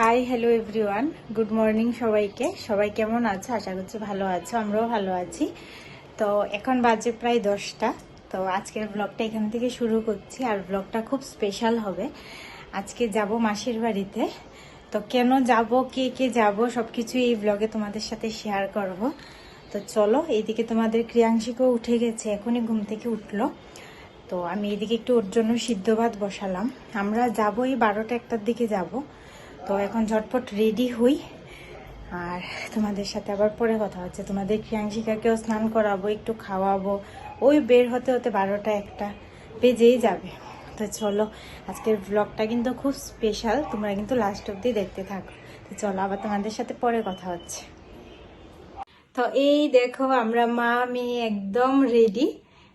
Hi hello everyone good morning সবাইকে। সবাই কেমন আছে? আশা করছি ভালো আছো। আমরাও ভালো আছি। তো এখন বাজে প্রায় দশটা। তো আজকের ব্লগটা এখান থেকে শুরু করছি। আর ব্লগটা খুব স্পেশাল হবে। আজকে যাব মাসির বাড়িতে। তো কেন যাব, কে কে যাব সবকিছু এই ব্লগে তোমাদের সাথে শেয়ার করব। তো চলো, এইদিকে তোমাদের ক্রিয়াংশিকও উঠে গেছে। এখনই ঘুম থেকে উঠল। তো আমি এদিকে একটু ওর জন্য সিদ্ধ ভাত বসালাম। আমরা যাব এই বারোটা একটার দিকে যাব। তো এখন ঝটপট রেডি হই। আর তোমাদের সাথে আবার পরে কথা হচ্ছে। তোমাদের ক্রিয়াংশিকাকেও স্নান করাবো, একটু খাওয়াবো। ওই বের হতে হতে বারোটা একটা বেজেই যাবে। তো চলো, আজকের ব্লগটা কিন্তু খুব স্পেশাল তোমরা কিন্তু লাস্ট অব্দি দেখতে থাকো। তো চলো, আবার তোমাদের সাথে পরে কথা হচ্ছে। তো এই দেখো, আমরা মা মেয়ে একদম রেডি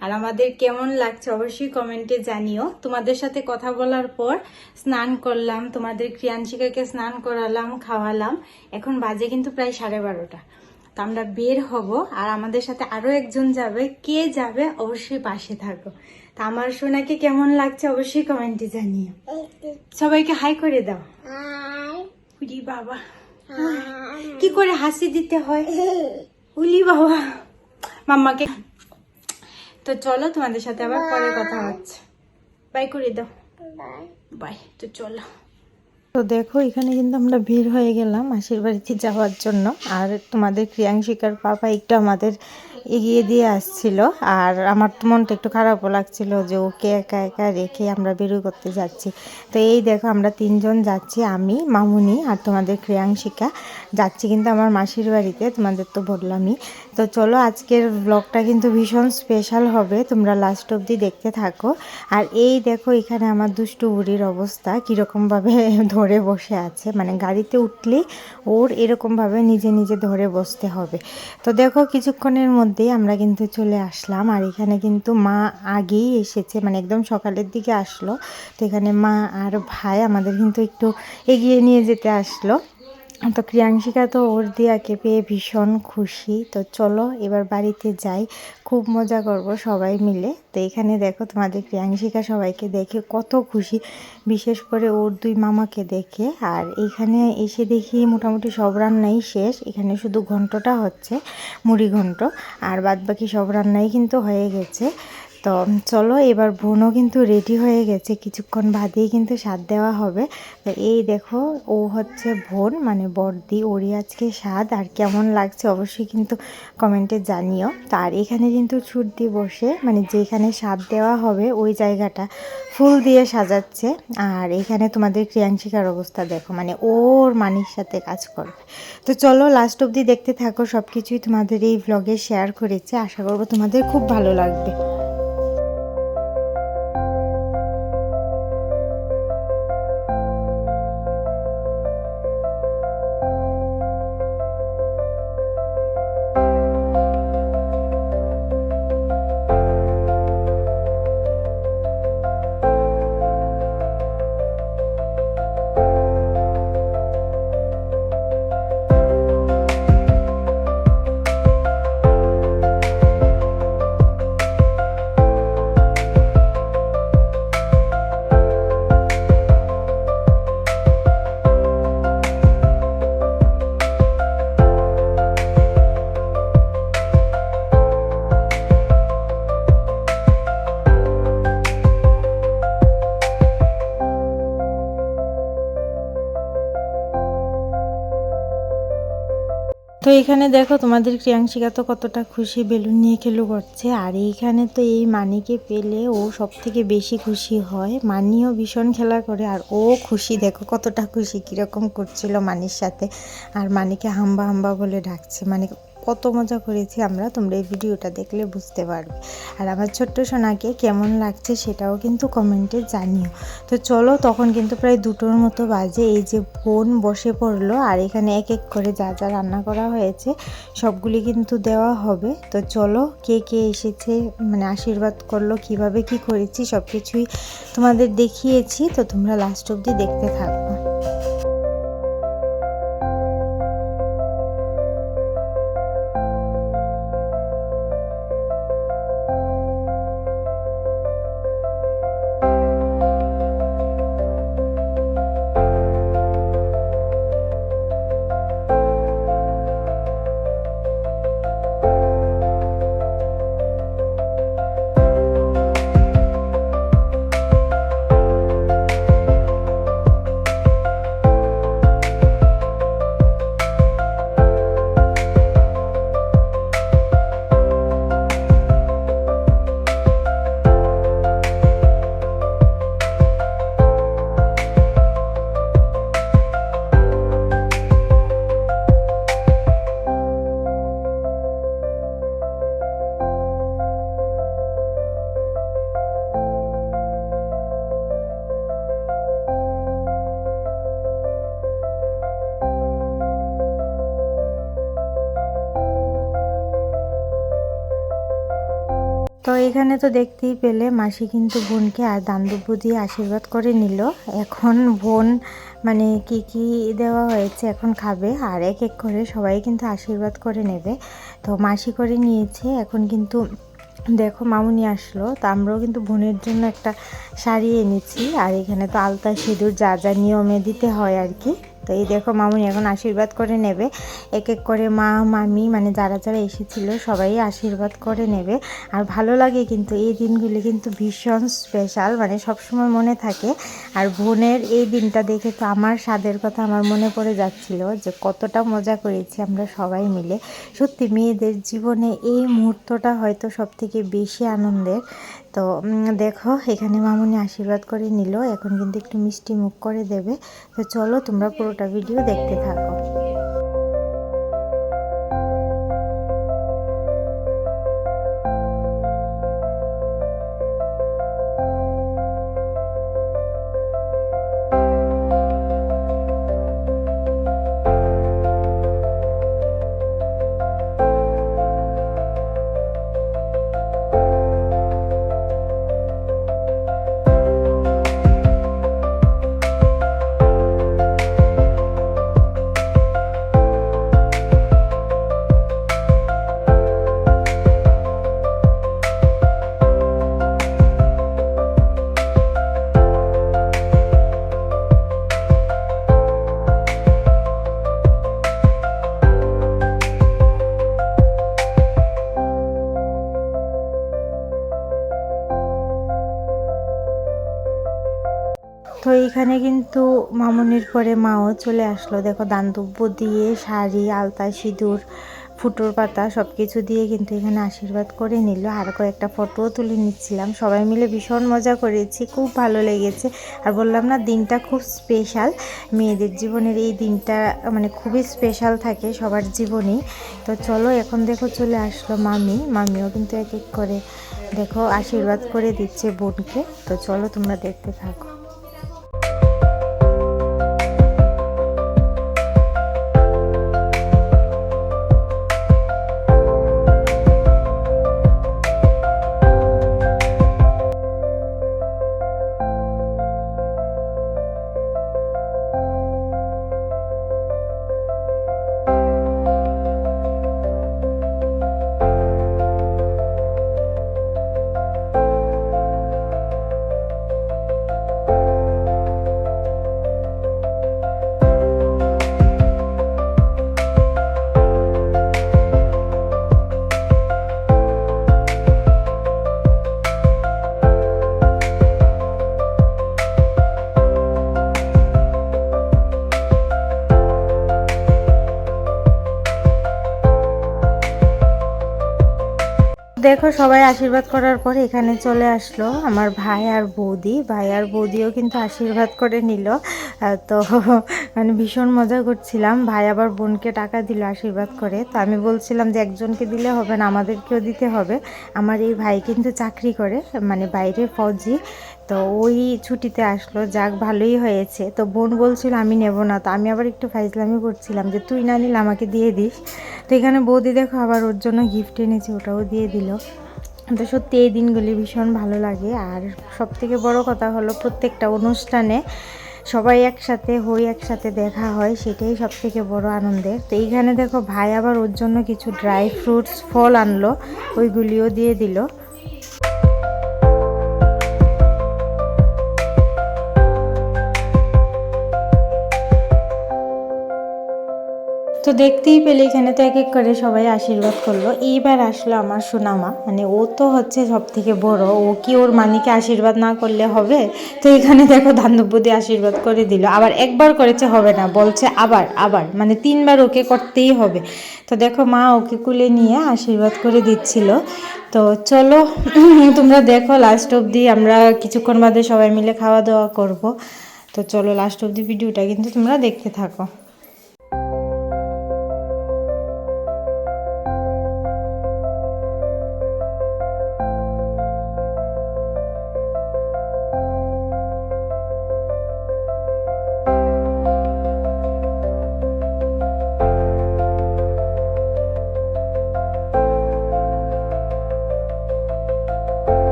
আর আমাদের কেমন লাগছে অবশ্যই কমেন্টে জানিও। তোমাদের সাথে কথা বলার পর স্নান করলাম তোমাদের ক্রিয়াংশিকাকে স্নান করালাম খাওয়ালাম। এখন বাজে কিন্তু প্রায় সাড়ে বারোটা। তো আমরা বের হব আর আমাদের সাথে আরও একজন যাবে। কে যাবে অবশ্যই পাশে থাকো। তা আমার সোনাকে কেমন লাগছে অবশ্যই কমেন্টে জানিও। সবাইকে হাই করে দাও। উলি বাবা। কি করে হাসি দিতে হয়? উলি বাবা। মাম্মাকে তো চলো তোমাদের সাথে আবার পরে কথা হচ্ছে। বাই করে দাও। বাই তো চলো। তো দেখো এখানে কিন্তু আমরা ভিড় হয়ে গেলাম মাসির বাড়িতে যাওয়ার জন্য। আর তোমাদের ক্রিয়াংশিকার পাপা একটু আমাদের এগিয়ে দিয়ে আসছিল। আর আমার তো মনটা একটু খারাপও লাগছিল যে ওকে একা একা রেখে আমরা বেরো করতে যাচ্ছি। তো এই দেখো আমরা তিনজন যাচ্ছি, আমি, মামুনি আর তোমাদের ক্রিয়াংশিকা। যাচ্ছি কিন্তু আমার মাসির বাড়িতে, তোমাদের তো বললামই। তো চলো আজকের ব্লগটা কিন্তু ভীষণ স্পেশাল হবে, তোমরা লাস্ট অবধি দেখতে থাকো। আর এই দেখো এখানে আমার দুষ্টু বুড়ির অবস্থা, কীরকমভাবে ধরে বসে আছে। মানে গাড়িতে উঠলেই ওর এরকমভাবে নিজে নিজে ধরে বসতে হবে। তো দেখো কিছুক্ষণের মধ্যেই আমরা কিন্তু চলে আসলাম। আর এখানে কিন্তু মা আগেই এসেছে মানে একদম সকালের দিকে আসলো। তো এখানে মা আর ভাই আমাদের কিন্তু একটু এগিয়ে নিয়ে যেতে আসলো। তো ক্রিয়াংশিকা তো ওর দিয়াকে পেয়ে ভীষণ খুশি। তো চলো এবার বাড়িতে যাই, খুব মজা করব সবাই মিলে। তো এখানে দেখো তোমাদের ক্রিয়াংশিকা সবাইকে দেখে কত খুশি, বিশেষ করে ওর দুই মামাকে দেখে। আর এখানে এসে দেখি মোটামুটি সব রান্নাই শেষ, এখানে শুধু ঘন্টটা হচ্ছে, মুড়ি ঘন্ট, আর বাদ বাকি সব রান্নাই কিন্তু হয়ে গেছে। তো চলো, এবার বোনও কিন্তু রেডি হয়ে গেছে। কিছুক্ষণ বাদেই কিন্তু স্বাদ দেওয়া হবে। তো এই দেখো, ও হচ্ছে বোন মানে বর্দি, ওরই আজকে স্বাদ আর কেমন লাগছে অবশ্যই কিন্তু কমেন্টে জানিও। তো আর এখানে কিন্তু ছুট বসে মানে যেখানে স্বাদ দেওয়া হবে, ওই জায়গাটা ফুল দিয়ে সাজাচ্ছে। আর এখানে তোমাদের ক্রিয়াংশিকার অবস্থা দেখো মানে ওর মানির সাথে কাজ করবে। তো চলো লাস্ট অবধি দেখতে থাকো। সব কিছুই তোমাদের এই ভ্লগে শেয়ার করেছে। আশা করব তোমাদের খুব ভালো লাগবে। তো এখানে দেখো তোমাদের ক্রিয়াংশিকা তো কতটা খুশি বেলুন নিয়ে খেলু করছে। আর এইখানে তো এই মানিকে পেলে ও সব থেকে বেশি খুশি হয়। মানিও ভীষণ খেলা করে আর ও খুশি। দেখো কতটা খুশি, কীরকম করছিল মানির সাথে। আর মানিকে হাম্বা হাম্বা বলে ডাকছে। মানে কত মজা করেছি আমরা, তোমরা এই ভিডিওটা দেখলে বুঝতে পারবে। আর আমার ছোট্ট সোনাকে কেমন লাগছে সেটাও কিন্তু কমেন্টে জানিও। তো চলো, তখন কিন্তু প্রায় দুটোর মতো বাজে, এই যে বোন বসে পড়ল, আর এখানে এক এক করে যা যা রান্না করা হয়েছে, সবগুলি কিন্তু দেওয়া হবে। তো চলো, কে কে এসেছে মানে আশীর্বাদ করল, কীভাবে কি করেছি সব কিছুই তোমাদের দেখিয়েছি। তো তোমরা লাস্ট অবধি দেখতে থাকো। এখানে তো দেখতেই পেলে মাসি কিন্তু বোনকে আর দান্দব্য দিয়ে আশীর্বাদ করে নিল। এখন বোন মানে কি কি দেওয়া হয়েছে এখন খাবে, আর এক এক করে সবাই কিন্তু আশীর্বাদ করে নেবে। তো মাসি করে নিয়েছে, এখন কিন্তু দেখো মামুনি আসলো, তো আমরাও কিন্তু বোনের জন্য একটা শাড়ি এনেছি। আর এখানে তো আলতা সিঁদুর যা যা নিয়মে দিতে হয় আর কি। তো এই দেখো মামুনি এখন আশীর্বাদ করে নেবে। এক এক করে মা, মামি মানে যারা যারা এসেছিল সবাই আশীর্বাদ করে নেবে। আর ভালো লাগে কিন্তু এই দিনগুলি কিন্তু ভীষণ স্পেশাল মানে সবসময় মনে থাকে। আর বোনের এই দিনটা দেখে তো আমার স্বাদের কথা আমার মনে পড়ে যাচ্ছিল যে কতটা মজা করেছি আমরা সবাই মিলে। সত্যি মেয়েদের জীবনে এই মুহূর্তটা হয়তো সব থেকে বেশি আনন্দের। তো দেখো, এখানে মামুনি আশীর্বাদ করে নিল। এখন কিন্তু একটু মিষ্টি মুখ করে দেবে। তো চলো, তোমরা পুরোটা ভিডিও দেখতে থাকো। তো এইখানে কিন্তু মামনির পরে মাও চলে আসলো। দেখো, দান্তব্য দিয়ে শাড়ি, আলতা, সিঁদুর, ফুটোর পাতা সব কিছু দিয়ে কিন্তু এখানে আশীর্বাদ করে নিল। আর কয়েকটা ফটোও তুলে নিচ্ছিলাম। সবাই মিলে ভীষণ মজা করেছি, খুব ভালো লেগেছে। আর বললাম না, দিনটা খুব স্পেশাল। মেয়েদের জীবনের এই দিনটা মানে খুবই স্পেশাল থাকে সবার জীবনেই। তো চলো, এখন দেখো চলে আসলো মামি। মামিও কিন্তু এক এক করে, দেখো, আশীর্বাদ করে দিচ্ছে বোনকে। তো চলো, তোমরা দেখতে থাকো। দেখো, সবাই আশীর্বাদ করার পর এখানে চলে আসলো আমার ভাই আর বৌদি। ভাই আর বৌদিও কিন্তু আশীর্বাদ করে নিল। তো মানে ভীষণ মজা করছিলাম। ভাই আবার বোনকে টাকা দিল আশীর্বাদ করে। তো আমি বলছিলাম যে, একজনকে দিলে হবে না, আমাদেরকেও দিতে হবে। আমার এই ভাই কিন্তু চাকরি করে মানে বাইরে ফৌজি। তো ওই ছুটিতে আসলো, যাক ভালোই হয়েছে। তো বোন বলছিল, আমি নেব না। তো আমি আবার একটু ফাইজলামি করছিলাম যে, তুই না নিলে আমাকে দিয়ে দিস। তো এখানে বৌদি দেখো আবার ওর জন্য গিফট এনেছে, ওটাও দিয়ে দিল। তো সত্যি এই দিনগুলি ভীষণ ভালো লাগে। আর সব থেকে বড় কথা হলো, প্রত্যেকটা অনুষ্ঠানে সবাই একসাথে হই, একসাথে দেখা হয়, সেটাই সব থেকে বড় আনন্দের। তো এইখানে দেখো ভাই আবার ওর জন্য কিছু ড্রাই ফ্রুটস ফল আনলো, ওইগুলিও দিয়ে দিল। তো দেখতেই পেলে এখানে তো এক এক করে সবাই আশীর্বাদ করল। এইবার আসলো আমার সোনামা। মানে ও তো হচ্ছে সব থেকে বড়। ও কি ওর মানিকে আশীর্বাদ না করলে হবে? তো এখানে দেখো দান্দব্য আশীর্বাদ করে দিল। আবার একবার করেছে, হবে না। বলছে আবার আবার। মানে তিনবার ওকে করতেই হবে। তো দেখো মা ওকে কুলে নিয়ে আশীর্বাদ করে দিচ্ছিল। তো চলো, তোমরা দেখো লাস্ট অবধি আমরা কিছুক্ষণ বাদে সবাই মিলে খাওয়া দাওয়া করব। তো চলো লাস্ট অবধি ভিডিওটা কিন্তু তোমরা দেখতে থাকো।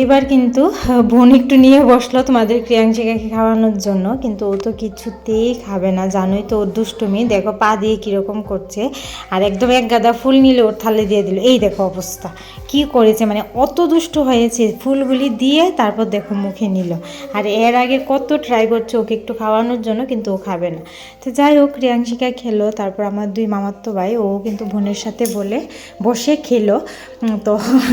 এইবার কিন্তু বোন একটু নিয়ে বসল তোমাদের ক্রিয়াংশিকাকে খাওয়ানোর জন্য, কিন্তু ও তো কিছুতেই খাবে না, জানোই তো ওর দুষ্টুমি। দেখো পা দিয়ে কীরকম করছে, আর একদম এক গাদা ফুল নিলে ওর থালে দিয়ে দিল। এই দেখো অবস্থা, কি করেছে মানে অত দুষ্ট হয়েছে, ফুলগুলি দিয়ে তারপর দেখো মুখে নিল। আর এর আগে কত ট্রাই করছে ওকে একটু খাওয়ানোর জন্য, কিন্তু ও খাবে না। তো যাই হোক, ক্রিয়াংশিকা খেলো, তারপর আমার দুই মামাতো ভাই, ও কিন্তু বোনের সাথে বলে বসে খেলো। তো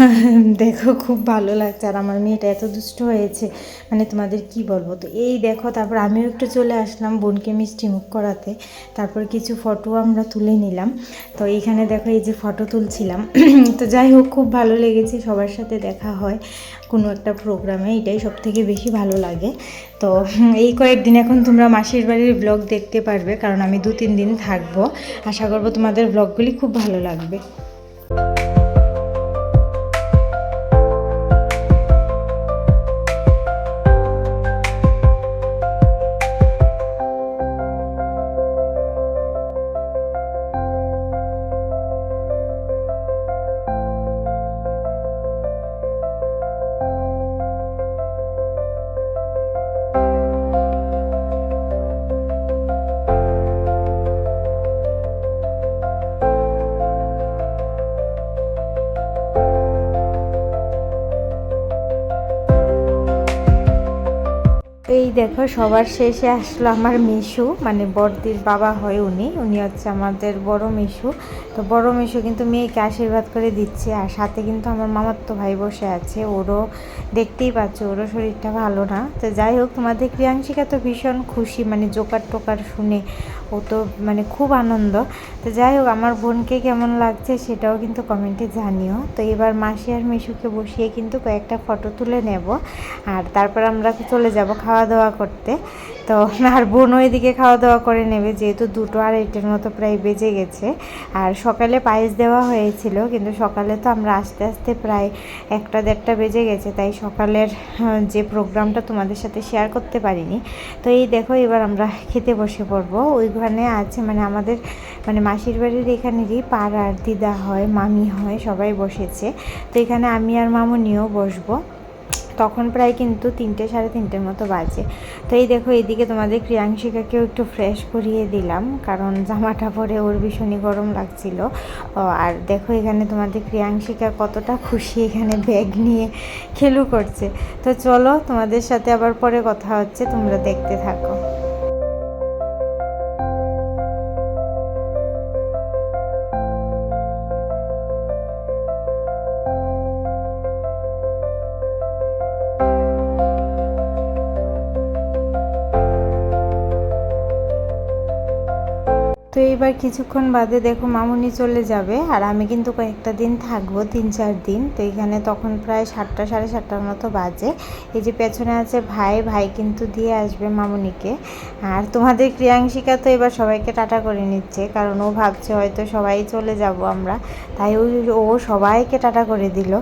দেখো খুব ভালো লাগছে, আর আমার মেয়েটা এত দুষ্ট হয়েছে মানে তোমাদের কি বলব? তো এই দেখো, তারপর আমিও একটু চলে আসলাম বোনকে মিষ্টি মুখ করাতে। তারপর কিছু ফটো আমরা তুলে নিলাম। তো এইখানে দেখো এই যে ফটো তুলছিলাম। তো যাই হোক, খুব ভালো লেগেছে, সবার সাথে দেখা হয়। কোনো একটা প্রোগ্রামে এটাই সব থেকে বেশি ভালো লাগে। তো এই কয়েকদিন এখন তোমরা মাসির বাড়ির ব্লগ দেখতে পারবে, কারণ আমি দু তিন দিন থাকব। আশা করব তোমাদের ব্লগগুলি খুব ভালো লাগবে। এই দেখো, সবার শেষে আসলো আমার মিশু মানে বড়দির বাবা হয় উনি। উনি হচ্ছে আমাদের বড় মিশু। তো বড় মিশু কিন্তু মেয়েকে আশীর্বাদ করে দিচ্ছে, আর সাথে কিন্তু আমার মামাতো ভাই বসে আছে। ওরও দেখতেই পাচ্ছ, ওরও শরীরটা ভালো না। তো যাই হোক, তোমাদের ক্রিয়াংশিকা তো ভীষণ খুশি মানে জোকার টোকার শুনে ও তো মানে খুব আনন্দ। তো যাই হোক, আমার বোনকে কেমন লাগছে সেটাও কিন্তু কমেন্টে জানিও। তো এবার মাসি আর মিশুকে বসিয়ে কিন্তু কয়েকটা ফটো তুলে নেব, আর তারপর আমরা চলে যাব খাওয়া দাওয়া করতে। তো আর বোন ওইদিকে খাওয়া দাওয়া করে নেবে, যেহেতু দুটো আড়াইটের মতো প্রায় বেজে গেছে। আর সকালে পায়েস দেওয়া হয়েছিল, কিন্তু সকালে তো আমরা আস্তে আস্তে প্রায় একটা দেড়টা বেজে গেছে, তাই সকালের যে প্রোগ্রামটা তোমাদের সাথে শেয়ার করতে পারিনি। তো এই দেখো, এবার আমরা খেতে বসে পড়ব। ওইখানে আছে মানে আমাদের মানে মাসির বাড়ির এখানেরই পাড়ার দিদা হয়, মামি হয়, সবাই বসেছে। তো এখানে আমি আর মামুনিও বসবো। তখন প্রায় কিন্তু তিনটে, সাড়ে তিনটের মতো বাজে। তো এই দেখো এইদিকে তোমাদের ক্রিয়াংশিকাকেও একটু ফ্রেশ করিয়ে দিলাম, কারণ জামাটা পরে ওর ভীষণই গরম লাগছিল। আর দেখো এখানে তোমাদের ক্রিয়াংশিকা কতটা খুশি এখানে ব্যাগ নিয়ে খেলু করছে। তো চলো তোমাদের সাথে আবার পরে কথা হচ্ছে, তোমরা দেখতে থাকো। তো এইবার কিছুক্ষণ বাদে দেখো মামুনি চলে যাবে, আর আমি কিন্তু কয়েকটা দিন থাকব, তিন চার দিন। তো এখানে তখন প্রায় সাতটা, সাড়ে সাতটার মতো বাজে। এই যে পেছনে আছে ভাই ভাই কিন্তু দিয়ে আসবে মামুনিকে। আর তোমাদের ক্রিয়াংশিকা তো এবার সবাইকে টাটা করে নিচ্ছে, কারণ ও ভাবছে হয়তো সবাই চলে যাব আমরা। তাই ওই ও সবাইকে টাটা করে দিল।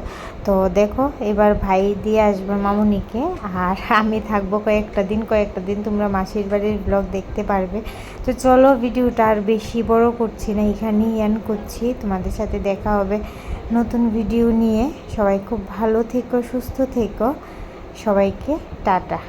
তো দেখো এবার ভাই দিয়ে আসবে মামুনিকে, আর আমি থাকব কয়েকটা দিন কয়েকটা দিন তোমরা মাসির বাড়ির ব্লগ দেখতে পারবে। তো চলো ভিডিওটা আর বেশি বড় করছি না, এখানেই ইয়ান করছি। তোমাদের সাথে দেখা হবে নতুন ভিডিও নিয়ে। সবাই খুব ভালো থেকো, সুস্থ থেকো। সবাইকে টাটা।